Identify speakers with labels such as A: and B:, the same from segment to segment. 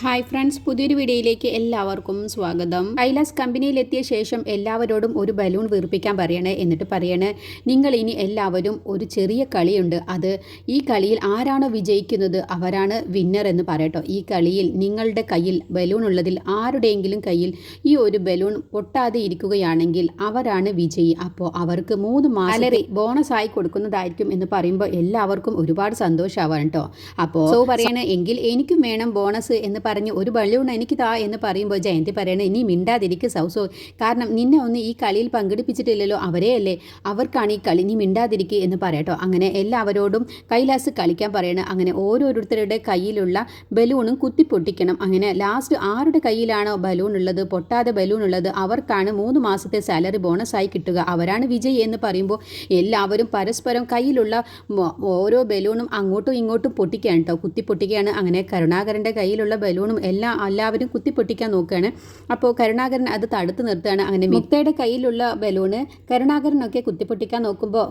A: Hi friends പുതിയൊരു വീഡിയോയിലേക്ക് എല്ലാവർക്കും സ്വാഗതം. കൈലാസ് കമ്പനിയിലെത്തിയ ശേഷം എല്ലാവരോടും ഒരു ബലൂൺ വീർപ്പിക്കാൻ പറയണേ എന്നിട്ട് പറയണേ നിങ്ങൾ ഇനി എല്ലാവരും ഒരു ചെറിയ കളിയുണ്ട്. അത് ഈ കളിയിൽ ആരാണോ വിജയിക്കുന്നത് അവരാണ് വിന്നർ എന്ന് പറയട്ടോ. ഈ കളിയിൽ നിങ്ങളുടെ കയ്യിൽ ബലൂൺ ഉള്ളതിൽ ആരുടെയെങ്കിലും കയ്യിൽ ഈ ഒരു ബലൂൺ പൊട്ടാതെ ഇരിക്കുകയാണെങ്കിൽ അവരാണ് വിജയി. അപ്പോൾ അവർക്ക് മൂന്ന് മാസത്തെ ബോണസ് ആയി കൊടുക്കുന്നതായിരിക്കും എന്ന് പറയുമ്പോൾ എല്ലാവർക്കും ഒരുപാട് സന്തോഷമാവാണ് കേട്ടോ അപ്പോൾ സോ പറയണേ എങ്കിൽ എനിക്കും വേണം ബോണസ് എന്ന് പറഞ്ഞ് ഒരു ബലൂൺ എനിക്ക് താ എന്ന് പറയുമ്പോൾ ജയന്തി പറയണേ ഇനി മിണ്ടാതിരിക്കുക സൗസോ. കാരണം നിന്നെ ഒന്ന് ഈ കളിയിൽ പങ്കെടുപ്പിച്ചിട്ടില്ലല്ലോ അവരെയല്ലേ അവർക്കാണ് ഈ കളി. നീ മിണ്ടാതിരിക്കുക എന്ന് പറയട്ടോ അങ്ങനെ എല്ലാവരോടും കൈലാസ് കളിക്കാൻ പറയണം. അങ്ങനെ ഓരോരുത്തരുടെ കയ്യിലുള്ള ബലൂണും കുത്തി പൊട്ടിക്കണം. അങ്ങനെ ലാസ്റ്റ് ആരുടെ കയ്യിലാണോ ബലൂൺ ഉള്ളത് പൊട്ടാതെ ബലൂൺ ഉള്ളത് അവർക്കാണ് മൂന്ന് മാസത്തെ സാലറി ബോണസായി കിട്ടുക. അവരാണ് വിജയ് എന്ന് പറയുമ്പോൾ എല്ലാവരും പരസ്പരം കയ്യിലുള്ള ഓരോ ബലൂണും അങ്ങോട്ടും ഇങ്ങോട്ടും പൊട്ടിക്കുകയാണ് കേട്ടോ കുത്തി പൊട്ടിക്കുകയാണ്. അങ്ങനെ കരുണാകരന്റെ കയ്യിലുള്ള ബലൂണും എല്ലാ എല്ലാവരും കുത്തി പൊട്ടിക്കാൻ നോക്കുകയാണ്. അപ്പോൾ കരുണാകരൻ അത് തടുത്ത് നിർത്തുകയാണ് അങ്ങനെ മുക്തയുടെ കയ്യിലുള്ള ബലൂണ് കരുണാകരനൊക്കെ കുത്തിപ്പൊട്ടിക്കാൻ നോക്കുമ്പോൾ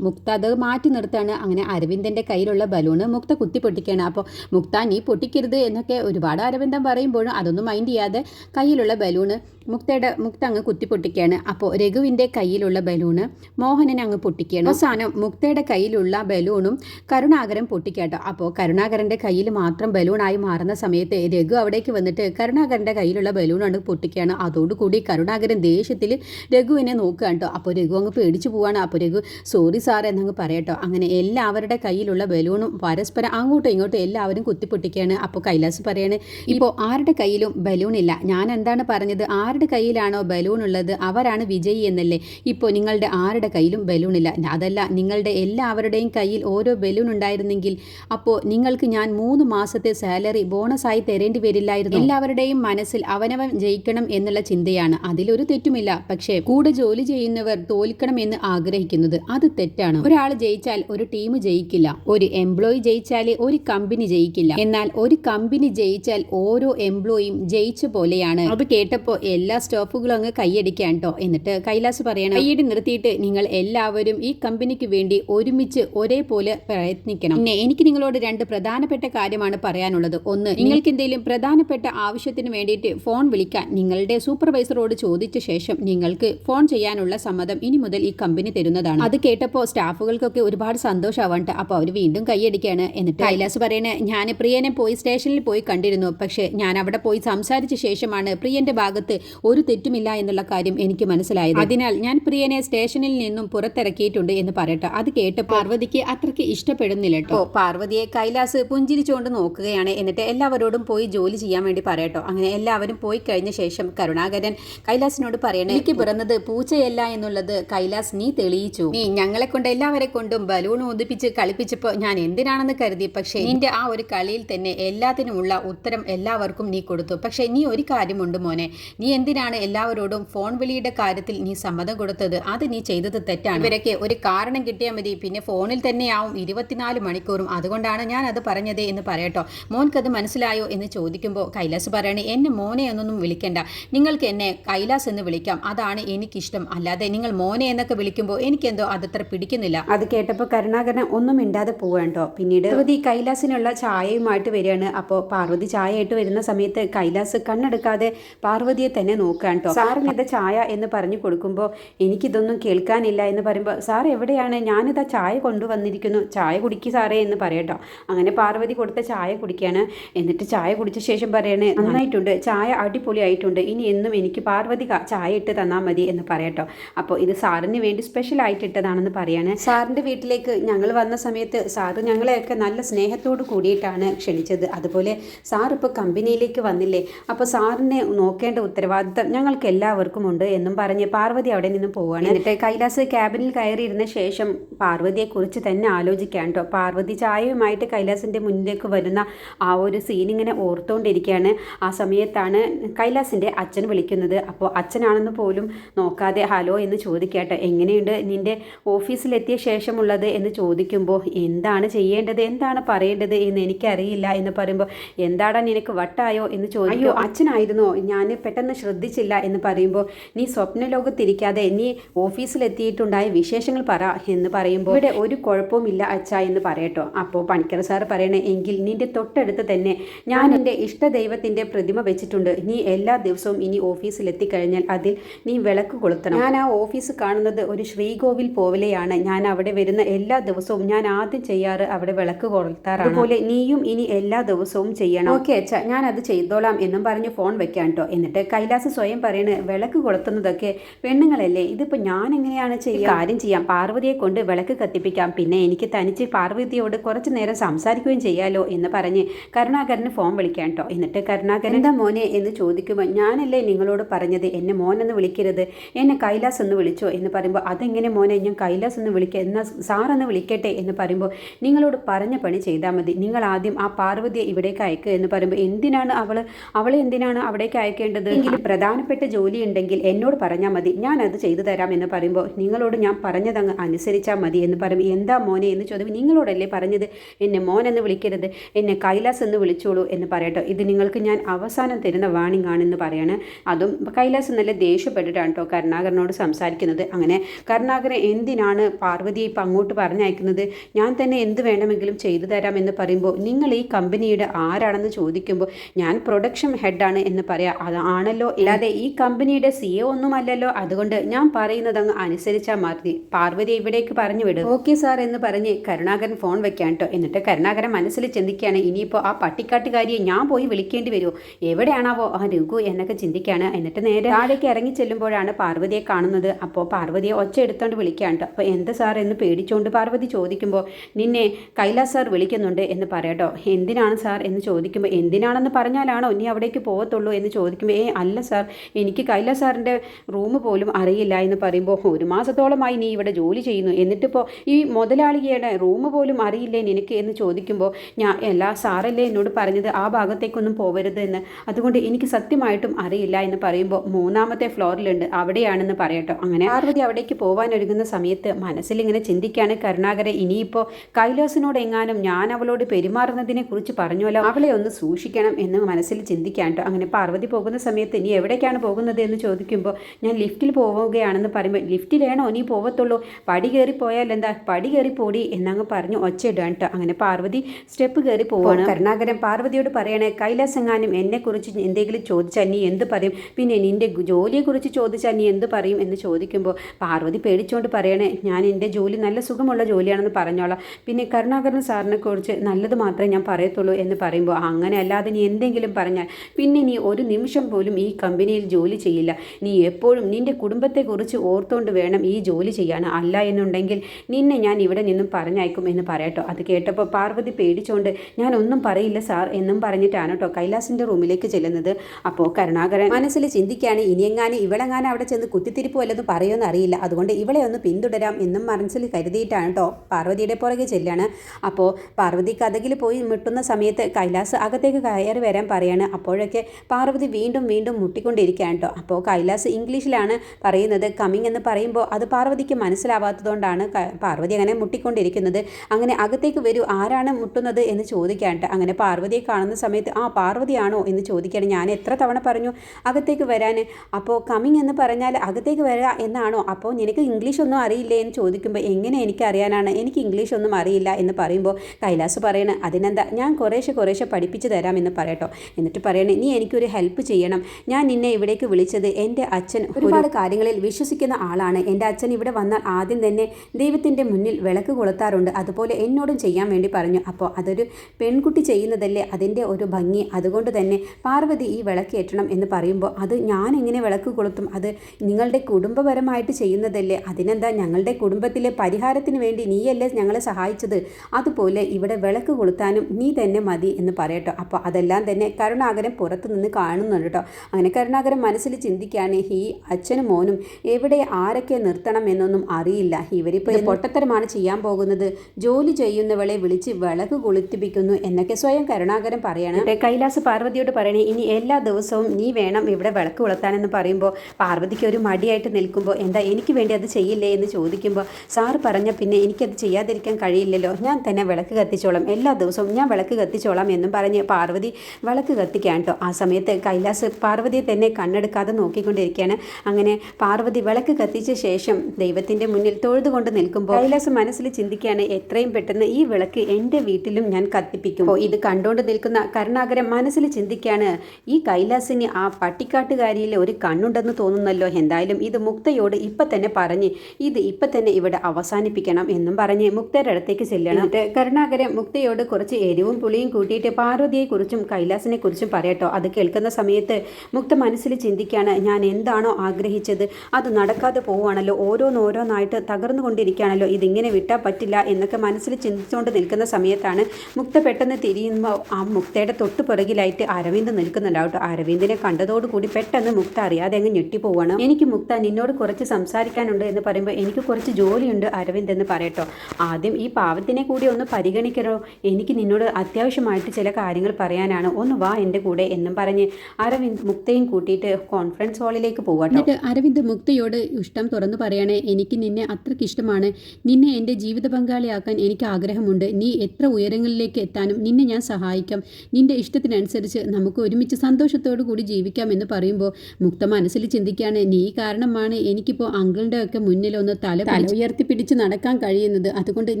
A: മുക്ത അത് മാറ്റി നിർത്തുകയാണ്. അങ്ങനെ അരവിന്ദന്റെ കയ്യിലുള്ള ബലൂണ് മുക്ത കുത്തി പൊട്ടിക്കുകയാണ് അപ്പോൾ മുക്ത നീ പൊട്ടിക്കരുത് എന്നൊക്കെ ഒരുപാട് അരവിന്ദൻ പറയുമ്പോഴും അതൊന്നും മൈൻഡ് ചെയ്യാതെ കയ്യിലുള്ള ബലൂണ് മുക്തയുടെ മുക്ത അങ്ങ് കുത്തി പൊട്ടിക്കുകയാണ്. അപ്പോൾ രഘുവിന്റെ കയ്യിലുള്ള ബലൂണ് മോഹനനെ അങ്ങ് പൊട്ടിക്കുകയാണ്. അവസാനം മുക്തയുടെ കയ്യിലുള്ള ബലൂണും കരുണാകരൻ പൊട്ടിക്കാട്ടോ അപ്പോൾ കരുണാകരന്റെ കയ്യിൽ മാത്രം ബലൂണായി മാറുന്ന സമയത്ത് രഘു അവിടേക്ക് വന്നിട്ട് കരുണാകരന്റെ കയ്യിലുള്ള ബലൂണാണ് പൊട്ടിക്കുകയാണ്. അതോടുകൂടി കരുണാകരൻ ദേഷ്യത്തിൽ രഘുവിനെ നോക്കുകയാണ് കേട്ടോ. അപ്പോൾ രഘു അങ്ങ് പേടിച്ചു പോവാണ്. അപ്പോൾ രഘു സോറി സാർ എന്നങ്ങ് പറയട്ടോ അങ്ങനെ എല്ലാവരുടെ കയ്യിലുള്ള ബലൂണും പരസ്പരം അങ്ങോട്ടും ഇങ്ങോട്ടും എല്ലാവരും കുത്തിപ്പൊട്ടിക്കുകയാണ്. അപ്പോൾ കൈലാസ് പറയാണ് ഇപ്പോൾ ആരുടെ കയ്യിലും ബലൂൺ ഇല്ല. ഞാൻ എന്താണ് പറഞ്ഞത്? ആരുടെ കയ്യിലാണോ ബലൂൺ ഉള്ളത് അവരാണ് വിജയി എന്നല്ലേ? ഇപ്പോൾ നിങ്ങളുടെ ആരുടെ കയ്യിലും ബലൂൺ ഇല്ല. അതല്ല നിങ്ങളുടെ എല്ലാവരുടെയും കയ്യിൽ ഓരോ ബലൂൺ ഉണ്ടായിരുന്നെങ്കിൽ അപ്പോൾ നിങ്ങൾക്ക് ഞാൻ മൂന്ന് മാസത്തെ സാലറി ബോണസായി തരേണ്ടി വരില്ലായിരുന്നു. എല്ലാവരുടെയും മനസ്സിൽ അവനവൻ ജയിക്കണം എന്നുള്ള ചിന്തയാണ്. അതിലൊരു തെറ്റുമില്ല. പക്ഷേ കൂടെ ജോലി ചെയ്യുന്നവർ തോൽക്കണം എന്ന് ആഗ്രഹിക്കുന്നത് അത് തെറ്റാണ്. ഒരാൾ ജയിച്ചാൽ ഒരു ടീം ജയിക്കില്ല. ഒരു എംപ്ലോയി ജയിച്ചാലേ ഒരു കമ്പനി ജയിക്കില്ല. എന്നാൽ ഒരു കമ്പനി ജയിച്ചാൽ ഓരോ എംപ്ലോയിയും ജയിച്ച പോലെയാണ്. അത് കേട്ടപ്പോൾ എല്ലാ സ്റ്റാഫുകളും അങ്ങ് കൈയടിക്കാൻ കേട്ടോ എന്നിട്ട് കൈലാസ് പറയണം കൈയടി നിർത്തിയിട്ട് നിങ്ങൾ എല്ലാവരും ഈ കമ്പനിക്ക് വേണ്ടി ഒരുമിച്ച് ഒരേപോലെ പ്രയത്നിക്കണം. പിന്നെ എനിക്ക് നിങ്ങളോട് രണ്ട് പ്രധാനപ്പെട്ട കാര്യമാണ് പറയാനുള്ളത്. ഒന്ന് നിങ്ങൾക്ക് എന്തെങ്കിലും പ്രധാനപ്പെട്ട ആവശ്യത്തിന് വേണ്ടിയിട്ട് ഫോൺ വിളിക്കാൻ നിങ്ങളുടെ സൂപ്പർവൈസറോട് ചോദിച്ച ശേഷം നിങ്ങൾക്ക് ഫോൺ ചെയ്യാനുള്ള സമ്മതം ഇനി മുതൽ ഈ കമ്പനി തരുന്നതാണ്. അത് കേട്ടപ്പോൾ സ്റ്റാഫുകൾക്കൊക്കെ ഒരുപാട് സന്തോഷമാവട്ടെ അപ്പോൾ അവർ വീണ്ടും കൈയടിക്കുകയാണ് എന്നിട്ട് കൈലാസ് പറയണ ഞാൻ പ്രിയനെ പോയി സ്റ്റേഷനിൽ പോയി കണ്ടിരുന്നു. പക്ഷെ ഞാൻ അവിടെ പോയി സംസാരിച്ച ശേഷമാണ് പ്രിയന്റെ ഭാഗത്ത് ഒരു തെറ്റുമില്ല എന്നുള്ള കാര്യം എനിക്ക് മനസ്സിലായത്. അതിനാൽ ഞാൻ പ്രിയനെ സ്റ്റേഷനിൽ നിന്നും പുറത്തിറക്കിയിട്ടുണ്ട് എന്ന് പറയട്ടെ. അത് കേട്ട് പാർവതിക്ക് അത്രയ്ക്ക് ഇഷ്ടപ്പെടുന്നില്ല കേട്ടോ. പാർവതിയെ കൈലാസ് പുഞ്ചിരിച്ചുകൊണ്ട് നോക്കുകയാണ്. എന്നിട്ട് എല്ലാവരോടും പോയി ജോലി ചെയ്യാൻ വേണ്ടി പറയട്ടോ. അങ്ങനെ എല്ലാവരും പോയി കഴിഞ്ഞ ശേഷം കരുണാകരൻ കൈലാസിനോട് പറയണേ എനിക്ക് പിറന്നത് പൂച്ചയല്ല എന്നുള്ളത് കൈലാസ് നീ തെളിയിച്ചു. നീ ഞങ്ങളെ കൊണ്ട് എല്ലാവരെ കൊണ്ടും ബലൂൺ ഒതിപ്പിച്ച് കളിപ്പിച്ചപ്പോൾ ഞാൻ എന്തിനാണെന്ന് കരുതി. പക്ഷേ നിന്റെ ആ ഒരു കളിയിൽ തന്നെ എല്ലാത്തിനുമുള്ള ഉത്തരം എല്ലാവർക്കും നീ കൊടുത്തു. പക്ഷേ നീ ഒരു കാര്യമുണ്ട് മോനെ. നീ എന്തിനാണ് എല്ലാവരോടും ഫോൺ വിളിയുടെ കാര്യത്തിൽ നീ സമ്മതം കൊടുത്തത്? അത് നീ ചെയ്തത് തെറ്റാണ്. ഇവരൊക്കെ ഒരു കാരണം കിട്ടിയാൽ മതി. പിന്നെ ഫോണിൽ തന്നെയാവും ഇരുപത്തിനാല് മണിക്കൂറും. അതുകൊണ്ടാണ് ഞാൻ അത് പറഞ്ഞത് എന്ന് പറയട്ടോ. മോൻക്കത് മനസ്സിലായോ എന്ന് ചോദിക്കുമ്പോൾ കൈലാസ് പറയണേ എന്നെ മോനെ എന്നൊന്നും വിളിക്കണ്ട. നിങ്ങൾക്ക് എന്നെ കൈലാസ് എന്ന് വിളിക്കാം. അതാണ് എനിക്കിഷ്ടം. അല്ലാതെ നിങ്ങൾ മോനെ എന്നൊക്കെ വിളിക്കുമ്പോൾ എനിക്കെന്തോ അതത്ര പിടിക്കുന്നില്ല. അത് കേട്ടപ്പോൾ കരുണാകരൻ ഒന്നും മിണ്ടാതെ പോവാണ്ടോ പിന്നീട് പാർവതി കൈലാസിനുള്ള ചായയുമായിട്ട് വരികയാണ്. അപ്പോൾ പാർവതി ചായ ആയിട്ട് വരുന്ന സമയത്ത് കൈലാസ് കണ്ണെടുക്കാതെ പാർവതിയെ തന്നെ നോക്കുകയാണ് കേട്ടോ സാറിന് ഇത് ചായ എന്ന് പറഞ്ഞു കൊടുക്കുമ്പോൾ എനിക്കിതൊന്നും കേൾക്കാനില്ല എന്ന് പറയുമ്പോൾ സാർ എവിടെയാണ്? ഞാനിതാ ചായ കൊണ്ടുവന്നിരിക്കുന്നു. ചായ കുടിക്കുക സാറേ എന്ന് പറയട്ടോ അങ്ങനെ പാർവതി കൊടുത്ത ചായ കുടിക്കുകയാണ് എന്നിട്ട് ചായ കുടിച്ച ശേഷം പറയണേ നന്നായിട്ടുണ്ട്. ചായ അടിപൊളിയായിട്ടുണ്ട്. ഇനി എന്നും എനിക്ക് പാർവതി ചായ ഇട്ട് തന്നാൽ മതി എന്ന് പറയട്ടോ അപ്പോൾ ഇത് സാറിന് വേണ്ടി സ്പെഷ്യൽ ആയിട്ട് ഇട്ടതാണെന്ന് പറയാണ്. സാറിന്റെ വീട്ടിലേക്ക് ഞങ്ങൾ വന്ന സമയത്ത് സാറ് ഞങ്ങളെയൊക്കെ നല്ല സ്നേഹത്തോട് കൂടിയിട്ടാണ് ക്ഷണിച്ചത്. അതുപോലെ സാർ ഇപ്പോൾ കമ്പനിയിലേക്ക് വന്നില്ലേ? അപ്പോൾ സാറിനെ നോക്കേണ്ട ഉത്തരവാദിത്തം ഞങ്ങൾക്ക് എല്ലാവർക്കും ഉണ്ട് എന്നും പറഞ്ഞ് പാർവതി അവിടെ നിന്ന് പോവുകയാണ് എന്നിട്ട് കൈലാസ് ക്യാബിനിൽ കയറിയിരുന്ന ശേഷം പാർവതിയെക്കുറിച്ച് തന്നെ ആലോചിക്കാൻ കേട്ടോ പാർവതി ചായയുമായിട്ട് കൈലാസിന്റെ മുന്നിലേക്ക് വരുന്ന ആ ഒരു സീൻ ഇങ്ങനെ ഓർത്തുകൊണ്ടിരിക്കുകയാണ് ആ സമയത്താണ് കൈലാസിന്റെ അച്ഛൻ വിളിക്കുന്നത്. അപ്പോൾ അച്ഛനാണെന്ന് പോലും നോക്കാതെ ഹലോ എന്ന് ചോദിക്കട്ടെ എങ്ങനെയുണ്ട്? നിന്റെ ഓഫീസിലെത്തിയ ശേഷമുള്ളത്? എന്ന് ചോദിക്കുമ്പോൾ എന്താണ് ചെയ്യേണ്ടത്? എന്താണ് പറയേണ്ടത്? എന്ന് എനിക്കറിയില്ല എന്ന് പറയുമ്പോൾ എന്താടാ നിനക്ക് വട്ടായോ? എന്ന് ചോദിക്കും. അച്ഛനായിരുന്നോ? ഞാൻ പെട്ടെന്ന് ശ്രദ്ധിച്ചില്ല എന്ന് പറയുമ്പോൾ നീ സ്വപ്നലോകത്തിരിക്കാതെ നീ ഓഫീസിലെത്തിയിട്ടുണ്ടായ വിശേഷങ്ങൾ പറ എന്ന് പറയുമ്പോൾ ഇവിടെ ഒരു കുഴപ്പവുമില്ല അച്ഛ എന്ന് പറയട്ടോ. അപ്പോൾ പണിക്കർ സാർ പറയണേ എങ്കിൽ നിന്റെ തൊട്ടടുത്ത് തന്നെ ഞാൻ എന്റെ ഇഷ്ടദൈവത്തിന്റെ പ്രതിമ വെച്ചിട്ടുണ്ട്. നീ എല്ലാ ദിവസവും ഇനി ഓഫീസിലെത്തിക്കഴിഞ്ഞാൽ അതിൽ നീ വിളക്ക് കൊളുത്തണം. ഞാൻ ആ ഓഫീസ് കാണുന്നത് ഒരു ശ്രീകോവിൽ പോവലെയാണ്. ഞാൻ അവിടെ വരുന്ന എല്ലാ ദിവസവും ഞാൻ ആദ്യം ചെയ്യാറ് അവിടെ വിളക്ക് കൊളുത്താറാണ്. അതുപോലെ നീയും ഇനി എല്ലാ ദിവസവും ചെയ്യണം. ഓക്കെ അച്ഛ ഞാൻ അത് ചെയ്തോളാം എന്നും പറഞ്ഞ് ഫോൺ വെക്കാൻ കേട്ടോ എന്നിട്ട് കൈലാസ് സ്വയം പറയണ് വിളക്ക് കൊളുത്തുന്നതൊക്കെ പെണ്ണുങ്ങളല്ലേ? ഇതിപ്പോൾ ഞാൻ എങ്ങനെയാണ് ചെയ്യുക കാര്യം ചെയ്യാം. പാർവതിയെ കൊണ്ട് വിളക്ക് കത്തിപ്പിക്കാം. പിന്നെ എനിക്ക് തനിച്ച് പാർവതിയോട് കുറച്ച് നേരം സംസാരിക്കുകയും ചെയ്യാലോ എന്ന് പറഞ്ഞ് കരുണാകരന് ഫോൺ വിളിക്കാം കേട്ടോ എന്നിട്ട് കരുണാകരൻ എന്താ മോനെ എന്ന് ചോദിക്കുമ്പോൾ ഞാനല്ലേ നിങ്ങളോട് പറഞ്ഞത്? എന്നെ മോനെന്ന് വിളിക്കരുത്. എന്നെ കൈലാസ് എന്ന് വിളിച്ചോ എന്ന് പറയുമ്പോൾ അതെങ്ങനെ മോനെ ഞാൻ കൈലാസ് എന്ന് വിളിക്കുക എന്നാൽ സാറെന്ന് വിളിക്കട്ടെ എന്ന് പറയുമ്പോൾ നിങ്ങളോട് പറഞ്ഞ പണി ചെയ്താൽ മതി. നിങ്ങൾ ആദ്യം ആ പാർവതിയെ ഇവിടേക്ക് അയക്കുക എന്ന് പറയുമ്പോൾ എന്തിനാണ് അവൾ അവളെ എന്തിനാണ് അവിടേക്ക് അയക്കേണ്ടത്? എങ്കിലും പ്രധാനപ്പെട്ട ജോലി ഉണ്ടെങ്കിൽ എന്നോട് പറഞ്ഞാൽ മതി. ഞാൻ അത് ചെയ്തു തരാം എന്ന് പറയുമ്പോൾ നിങ്ങളോട് ഞാൻ പറഞ്ഞതങ്ങ് അനുസരിച്ചാൽ മതി എന്ന് പറയുമ്പോൾ എന്താ മോനെ? എന്ന് ചോദിക്കും നിങ്ങളോടല്ലേ പറഞ്ഞത്? എന്നെ മോൻ എന്ന് വിളിക്കരുത്. എന്നെ കൈലാസ് എന്ന് വിളിച്ചോളൂ എന്ന് പറയട്ടോ. ഇത് നിങ്ങൾക്ക് ഞാൻ അവസാനം തരുന്ന വാണിംഗ് ആണെന്ന് പറയാണ്. അതും കൈലാസ് നല്ല ദേഷ്യപ്പെട്ടിട്ടാണ് കേട്ടോ കരുണാകരനോട് സംസാരിക്കുന്നത്. അങ്ങനെ കരുണാകരൻ എന്തിനാണ് പാർവതിയെ ഇപ്പം അങ്ങോട്ട് പറഞ്ഞയക്കുന്നത്? ഞാൻ തന്നെ എന്ത് വേണമെങ്കിലും ചെയ്തു തരാം എന്ന് പറയുമ്പോൾ നിങ്ങൾ ഈ കമ്പനിയുടെ ആരാണെന്ന് ചോദിക്കുമ്പോൾ ഞാൻ പ്രൊഡക്ഷൻ ഹെഡാണ് എന്ന് പറയാം. അതാണല്ലോ അല്ലാതെ ഈ കമ്പനിയുടെ സി എ ഒന്നുമല്ലല്ലോ. അതുകൊണ്ട് ഞാൻ പറയുന്നത് അങ്ങ് അനുസരിച്ചാൽ മതി. പാർവതി ഇവിടേക്ക് പറഞ്ഞു വിടും. ഓക്കെ സാർ എന്ന് പറഞ്ഞ് കരുണാകരൻ ഫോൺ വെക്കാൻ കേട്ടോ എന്നിട്ട് കരുണാകരൻ മനസ്സിൽ ചിന്തിക്കുകയാണ് ഇനിയിപ്പോൾ ആ പട്ടിക്കാട്ടുകാരിയെ ഞാൻ പോയി വിളിക്കേണ്ടി വരുമോ എവിടെയാണാവോ ആ രഘു എന്നൊക്കെ ചിന്തിക്കുകയാണ് എന്നിട്ട് നേരെ താഴേക്ക് ഇറങ്ങി ചെല്ലുമ്പോഴാണ് പാർവതിയെ കാണുന്നത്. അപ്പോൾ പാർവതിയെ ഒച്ച എടുത്തോണ്ട് വിളിക്കാൻ കേട്ടോ അപ്പോൾ എന്ത് സാർ എന്ന് പേടിച്ചുകൊണ്ട് പാർവതി ചോദിക്കുമ്പോൾ നിന്നെ കൈലാസ് സാർ വിളിക്കുന്നുണ്ട് എന്ന് പറയട്ടോ എന്തിനാണ് സാർ എന്ന് ചോദിക്കുമ്പോൾ എന്തിനാണെന്ന് പറഞ്ഞാലാണോ ഇനി അവിടേക്ക് പോകത്തുള്ളൂ എന്ന് ചോദിക്കുമ്പോൾ ഏ അല്ല സാർ. എനിക്ക് കൈലാസ് സാറിന്റെ റൂം പോലും അറിയില്ല എന്ന് പറയുമ്പോൾ ഒരു മാസത്തോളമായി നീ ഇവിടെ ജോലി ചെയ്യുന്നു. എന്നിട്ടിപ്പോൾ ഈ മുതലാളിയുടെ റൂം പോലും അറിയില്ലേ നിനക്ക് എന്ന് ചോദിക്കുമ്പോൾ ഞാൻ എല്ലാ സാറല്ലേ എന്നോട് പറഞ്ഞത്? ആ ഭാഗത്തേക്കൊന്നും പോവരുത് എന്ന്. അതുകൊണ്ട് എനിക്ക് സത്യമായിട്ടും അറിയില്ല എന്ന് പറയുമ്പോൾ മൂന്നാമത്തെ ഫ്ലോറിലുണ്ട്. അവിടെയാണെന്ന് പറയട്ടോ. അങ്ങനെ പാർവതി അവിടേക്ക് പോകാൻ ഒരുങ്ങുന്ന സമയത്ത് മനസ്സിലിങ്ങനെ ചിന്തിക്കുകയാണ് കരുണാകരെ ഇനിയിപ്പോൾ കൈലാസിനോട് എങ്ങാനും ഞാൻ അവളോട് പെരുമാറുന്നതിനെ കുറിച്ച് പറഞ്ഞല്ലോ അവളെ ഒന്ന് സൂക്ഷിക്കണം എന്ന് മനസ്സിൽ ചിന്തിക്കാൻ കേട്ടോ. അങ്ങനെ പാർവതി പോകുന്ന സമയത്ത് നീ എവിടേക്കാണ് പോകുന്നത് എന്ന് ചോദിക്കുമ്പോൾ ഞാൻ ലിഫ്റ്റിൽ പോവുകയാണെന്ന് പറയുമ്പോൾ ലിഫ്റ്റിലേണോ നീ പോവത്തുള്ളൂ? പടി കയറി പോയാൽ എന്താ? പടി കയറി പോടി എന്നങ്ങ് പറഞ്ഞു ഒച്ചയിടാൻ കേട്ടോ. അങ്ങനെ പാർവതി സ്റ്റെപ്പ് കയറി പോവാണ്. കരുണാകരൻ പാർവതിയോട് പറയണേ കൈലാസങ്ങാനും എന്നെക്കുറിച്ച് എന്തെങ്കിലും ചോദിച്ചാൽ നീ എന്ത് പറയും? പിന്നെ നിന്റെ ജോലിയെക്കുറിച്ച് ചോദിച്ചാൽ നീ എന്ത് പറയും? എന്ന് ചോദിക്കുമ്പോൾ പാർവതി പേടിച്ചുകൊണ്ട് പറയണേ ഞാൻ എന്റെ ജോലി നല്ല സുഖമുള്ള ജോലിയാണെന്ന് പറഞ്ഞോളാം. പിന്നെ കരുണാകരൻ സാറിനെ കുറിച്ച് നല്ലത് മാത്രമേ ഞാൻ പറയത്തുള്ളൂ എന്ന് പറയുമ്പോൾ അങ്ങനെ അല്ലാതെ നീ എന്തെങ്കിലും പറഞ്ഞാൽ പിന്നെ നീ ഒരു നിമിഷം പോലും ഈ കമ്പനിയിൽ ജോലി ചെയ്യില്ല. നീ എപ്പോഴും നിന്റെ കുടുംബത്തെക്കുറിച്ച് ഓർത്തുകൊണ്ട് വേണം ഈ ജോലി ചെയ്യാൻ. അല്ല എന്നുണ്ടെങ്കിൽ നിന്നെ ഞാൻ ഇവിടെ നിന്നും പറഞ്ഞയക്കും എന്ന് പറയട്ടോ. അത് കേട്ടപ്പോൾ പാർവതി പേടിച്ചുകൊണ്ട് ഞാൻ ഒന്നും പറയില്ല സാർ എന്നും പറഞ്ഞിട്ടാണ് കേട്ടോ കൈലാസിന്റെ റൂമിലേക്ക് ചെല്ലുന്നത്. അപ്പോൾ കരുണാകരൻ മനസ്സിൽ ചിന്തിക്കുകയാണ് ഇനിയെങ്ങാനും ഇവളെങ്ങാനും അവിടെ ചെന്ന് കുത്തിത്തിരിപ്പ് വല്ലതും പറയുമെന്ന് അറിയില്ല. അതുകൊണ്ട് ഇവളെ ഒന്ന് പിന്തുടരാം എന്നും മനസ്സിൽ കരുതിയിട്ടാണ് കേട്ടോ പാർവതിയുടെ പുറകെ ചെല്ലാണ്. അപ്പോൾ പാർവതി കഥകിൽ പോയി മുട്ടുന്ന സമയത്ത് കൈലാസ് അകത്തേക്ക് കയറി വരാൻ പറയാണ്. അപ്പോഴൊക്കെ പാർവതി വീണ്ടും വീണ്ടും മുട്ടിക്കൊണ്ടിരിക്കുകയാണ് കേട്ടോ. അപ്പോൾ കൈലാസ് ഇംഗ്ലീഷിലാണ് പറയുന്നത്. കമ്മിങ് എന്ന് പറയുമ്പോൾ അത് പാർവതിക്ക് മനസ്സിലാവാത്തതുകൊണ്ടാണ് പാർവതി അങ്ങനെ മുട്ടിക്കൊണ്ടിരിക്കുന്നത്. അങ്ങനെ അകത്തേക്ക് വരൂ ആരാണ് മുട്ടുന്നത് എന്ന് ചോദിക്കാൻ കേട്ടോ. അങ്ങനെ പാർവതിയെ കാണുന്ന സമയത്ത് ആ പാർവതിയാണോ? എന്ന് ചോദിക്കുകയാണ്. ഞാൻ എത്ര തവണ പറഞ്ഞു അകത്തേക്ക് വരാൻ അപ്പോൾ കമ്മിങ് എന്ന് പറഞ്ഞാൽ അകത്തേക്ക് വരിക എന്നാണോ? അപ്പോൾ നിനക്ക് ഇംഗ്ലീഷ് ഒന്നും അറിയില്ലേ? എന്ന് ചോദിക്കുമ്പോൾ എങ്ങനെ എനിക്ക് അറിയാനാണ്? എനിക്ക് ഇംഗ്ലീഷ് ഒന്നും അറിയില്ല എന്ന് പറയുമ്പോൾ കൈലാസ് പറയണ അതിനെന്താ? ഞാൻ കുറേശ്ശെ കുറേശ്ശെ പഠിപ്പിച്ചു തരാം എന്ന് പറയട്ടോ. എന്നിട്ട് പറയണേ നീ എനിക്കൊരു ഹെൽപ്പ് ചെയ്യണം. ഞാൻ നിന്നെ ഇവിടേക്ക് വിളിച്ചത് എന്റെ അച്ഛൻ ഒരുപാട് കാര്യങ്ങളിൽ വിശ്വസിക്കുന്ന ആളാണ്. എന്റെ അച്ഛൻ ഇവിടെ വന്നാൽ ആദ്യം തന്നെ ദൈവത്തിന്റെ മുന്നിൽ വിളക്ക് കൊളുത്താറുണ്ട്. അതുപോലെ എന്നോടും ചെയ്യാൻ വേണ്ടി പറഞ്ഞു. അപ്പോൾ അതൊരു പെൺകുട്ടി ചെയ്യുന്നതല്ലേ? അതിന്റെ ഒരു ഭംഗി. അതുകൊണ്ട് തന്നെ പാർവതി ഈ വിളക്ക് ഏറ്റണം എന്ന് പറയുമ്പോൾ അത് ഞാൻ എങ്ങനെ വിളക്ക് കൊളുത്തും? അത് നിങ്ങളുടെ കുടുംബപരമായിട്ട് ചെയ്യുന്നതല്ലേ? അതിനെന്താ ഞങ്ങളുടെ കുടുംബത്തിലെ പരിഹാരത്തിന് വേണ്ടി നീയല്ലേ ഞങ്ങളെ സഹായിച്ചത്? അതുപോലെ ഇവിടെ വിളക്ക് കൊളുത്താനും നീ തന്നെ മതി എന്ന് പറയട്ടോ. അപ്പോൾ അതെല്ലാം തന്നെ കരുണാകരം പുറത്തു നിന്ന് കാണുന്നുണ്ട് കേട്ടോ. അങ്ങനെ കരുണാകരൻ മനസ്സിൽ ചിന്തിക്കുകയാണ് ഈ അച്ഛനും മോനും എവിടെ ആരൊക്കെ നിർത്തണം എന്നൊന്നും അറിയില്ല. ഇവരിപ്പോൾ പൊട്ടത്തരമാണ് ചെയ്യാൻ പോകുന്നത്? ജോലി ചെയ്യുന്നവളെ വിളിച്ച് വിളക്ക് കൊളുത്തിപ്പിക്കുന്നു എന്നൊക്കെ സ്വയം കരുണാകരൻ പറയാണ്. കൈലാസ് പാർവതിയോട് പറയണേ ഇനി എല്ലാ ദിവസവും നീ വേണം ഇവിടെ വിളക്ക് കൊളുത്താനെന്ന് പറയുമ്പോൾ പാർവതിക്ക് ഒരു മടിയായിട്ട് നിൽക്കുമ്പോൾ എന്താ എനിക്ക് വേണ്ടി അത് ചെയ്യില്ലേ എന്ന് ചോദിക്കുമ്പോൾ സാറ് പറഞ്ഞ പിന്നെ എനിക്കത് ചെയ്യാതിരിക്കാൻ കഴിയില്ലല്ലോ. ഞാൻ തന്നെ വിളക്ക് കത്തിച്ചോളാം. എല്ലാ ദിവസവും ഞാൻ വിളക്ക് കത്തിച്ചോളാം എന്നും പറഞ്ഞ് പാർവതി വിളക്ക് കത്തിക്കാൻ കേട്ടോ ആ സമയത്ത് കൈലാസ് പാർവതിയെ പാർവതിയെ തന്നെ കണ്ണെടുക്കാതെ നോക്കിക്കൊണ്ടിരിക്കുകയാണ്. അങ്ങനെ പാർവതി വിളക്ക് കത്തിച്ച ശേഷം ദൈവത്തിന്റെ മുന്നിൽ തൊഴുതുകൊണ്ട് നിൽക്കുമ്പോൾ കൈലാസം മനസ്സിൽ ചിന്തിക്കുകയാണ് എത്രയും പെട്ടെന്ന് ഈ വിളക്ക് എന്റെ വീട്ടിലും ഞാൻ കത്തിപ്പിക്കും. ഇത് കണ്ടുകൊണ്ട് നിൽക്കുന്ന കരുണാകരൻ മനസ്സിൽ ചിന്തിക്കുകയാണ് ഈ കൈലാസിന് ആ പട്ടിക്കാട്ടുകാരിയിൽ ഒരു കണ്ണുണ്ടെന്ന് തോന്നുന്നല്ലോ. എന്തായാലും ഇത് മുക്തയോട് ഇപ്പം തന്നെ പറഞ്ഞ് ഇത് ഇപ്പം തന്നെ ഇവിടെ അവസാനിപ്പിക്കണം എന്നും പറഞ്ഞ് മുക്തയുടെ അടുത്തേക്ക് ചെല്ലണം. കരുണാകരൻ മുക്തയോട് കുറച്ച് എരിവും പുളിയും കൂട്ടിയിട്ട് പാർവതിയെക്കുറിച്ചും കൈലാസിനെ കുറിച്ചും പറയട്ടോ. അത് കേൾക്കുന്ന സമയത്ത് മുക്ത മനസ്സിൽ ചിന്തിക്കുകയാണ് ഞാൻ എന്താണോ ആഗ്രഹിച്ചത്. അത് നടക്കാതെ പോവുകയാണല്ലോ. ഓരോന്നോരോന്നായിട്ട് തകർന്നുകൊണ്ടിരിക്കുകയാണല്ലോ ഇതിങ്ങനെ വിട്ടാൽ പറ്റില്ല എന്നൊക്കെ മനസ്സിൽ ചിന്തിച്ചുകൊണ്ട് നിൽക്കുന്ന സമയത്താണ് മുക്ത പെട്ടെന്ന് തിരിയുമ്പോൾ ആ മുക്തയുടെ തൊട്ട് പുറകിലായിട്ട് അരവിന്ദ് നിൽക്കുന്നുണ്ടാവും കേട്ടോ. അരവിന്ദിനെ കണ്ടതോടുകൂടി പെട്ടെന്ന് മുക്ത അറിയാതെ അങ്ങ് ഞെട്ടിപ്പോവാണ് എനിക്ക് മുക്ത നിന്നോട് കുറച്ച് സംസാരിക്കാനുണ്ട് എന്ന് പറയുമ്പോൾ എനിക്ക് കുറച്ച് ജോലിയുണ്ട് അരവിന്ദ് എന്ന് പറയട്ടോ. ആദ്യം ഈ പാവത്തിനെ കൂടി ഒന്ന് പരിഗണിക്കണോ എനിക്ക് നിന്നോട് അത്യാവശ്യമായിട്ട് ചില കാര്യങ്ങൾ പറയാനാണ്. ഒന്ന് വാ എന്റെ കൂടെ എന്നും പറഞ്ഞ് അരവിന്ദ് മുക്തയും കൂട്ടിയിട്ട് കോൺഫറൻസ് ഹാളിലേക്ക് പോകാം എന്നിട്ട് അരവിന്ദ് മുക്തയോട് ഇഷ്ടം തുറന്നു പറയണേ എനിക്ക് നിന്നെ അത്രയ്ക്ക് ഇഷ്ടമാണ്. നിന്നെ എന്റെ ജീവിത പങ്കാളിയാക്കാൻ എനിക്ക് ആഗ്രഹമുണ്ട്. നീ എത്ര ഉയരങ്ങളിലേക്ക് എത്താനും നിന്നെ ഞാൻ സഹായിക്കാം. നിന്റെ ഇഷ്ടത്തിനനുസരിച്ച് നമുക്ക് ഒരുമിച്ച് സന്തോഷത്തോടു കൂടി ജീവിക്കാം എന്ന് പറയുമ്പോൾ മുക്ത മനസ്സിൽ ചിന്തിക്കുകയാണ് നീ കാരണമാണ് എനിക്കിപ്പോൾ അങ്കിളിന്റെ ഒക്കെ മുന്നിൽ ഒന്ന് തല ഉയർത്തിപ്പിടിച്ച് ഉയർത്തി പിടിച്ച് നടക്കാൻ കഴിയുന്നത്. അതുകൊണ്ട്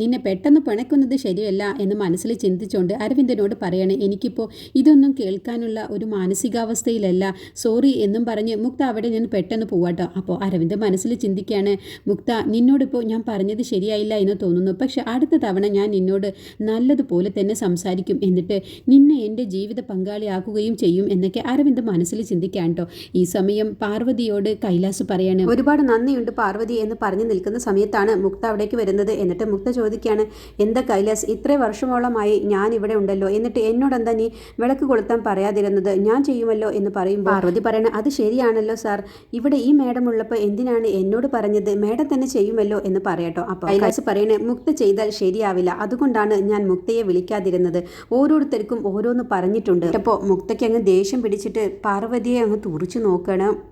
A: നിന്നെ പെട്ടെന്ന് പിണക്കുന്നത് ശരിയല്ല എന്ന് മനസ്സിൽ ചിന്തിച്ചുകൊണ്ട് അരവിന്ദനോട് പറയണേ എനിക്കിപ്പോൾ ഇതൊന്നും കേൾക്കാനുള്ള ഒരു മാനസികാവസ്ഥയിലല്ല. സോറി എന്നും പറഞ്ഞ് മുക്ത അവിടെ നിന്ന് പെട്ടെന്ന് പോവാട്ടോ. അപ്പോൾ അരവിന്ദ് മനസ്സിൽ ചിന്തിക്കുകയാണ് മുക്ത നിന്നോടിപ്പോൾ ഞാൻ പറഞ്ഞത് ശരിയായില്ല എന്ന് തോന്നുന്നു. പക്ഷേ അടുത്ത തവണ ഞാൻ നിന്നോട് നല്ലതുപോലെ തന്നെ സംസാരിക്കും എന്നിട്ട് നിന്നെ എന്റെ ജീവിത പങ്കാളിയാക്കുകയും ചെയ്യും എന്നൊക്കെ അരവിന്ദ് മനസ്സിൽ ചിന്തിക്കാൻ കേട്ടോ ഈ സമയം പാർവതിയോട് കൈലാസ് പറയാണ് ഒരുപാട് നന്ദിയുണ്ട് പാർവതി എന്ന് പറഞ്ഞു നിൽക്കുന്ന സമയത്താണ് മുക്ത അവിടേക്ക് വരുന്നത് എന്നിട്ട് മുക്ത ചോദിക്കുകയാണ് എന്താ കൈലാസ് ഇത്ര വർഷമോളമായി ഞാൻ ഇവിടെ ഉണ്ടല്ലോ. എന്നിട്ട് എന്നോടെന്താ നീ വിളക്ക് കൊളുത്താൻ പറയാതിരുന്നത്? ഞാൻ ചെയ്യുമല്ലോ എന്ന് പറയും പാർവതി പറയണ അത് ശരിയാണല്ലോ സാർ. ഇവിടെ ഈ മേഡം ഉള്ളപ്പോൾ എന്തിനാണ് എന്നോട് പറഞ്ഞത്? മേഡം തന്നെ ചെയ്യുമല്ലോ എന്ന് പറയട്ടോ. അപ്പോൾ കൈലാസ് പറയണേ മുക്ത ചെയ്താൽ ശരിയാവില്ല. അതുകൊണ്ടാണ് ഞാൻ മുക്തയെ വിളിക്കാതിരുന്നത്. ഓരോരുത്തർക്കും ഓരോന്ന് പറഞ്ഞിട്ടുണ്ട്. അപ്പോൾ മുക്തയ്ക്ക് അങ്ങ് ദേഷ്യം പിടിച്ചിട്ട് പാർവതിയെ അങ്ങ് തുറിച്ചു നോക്കണം.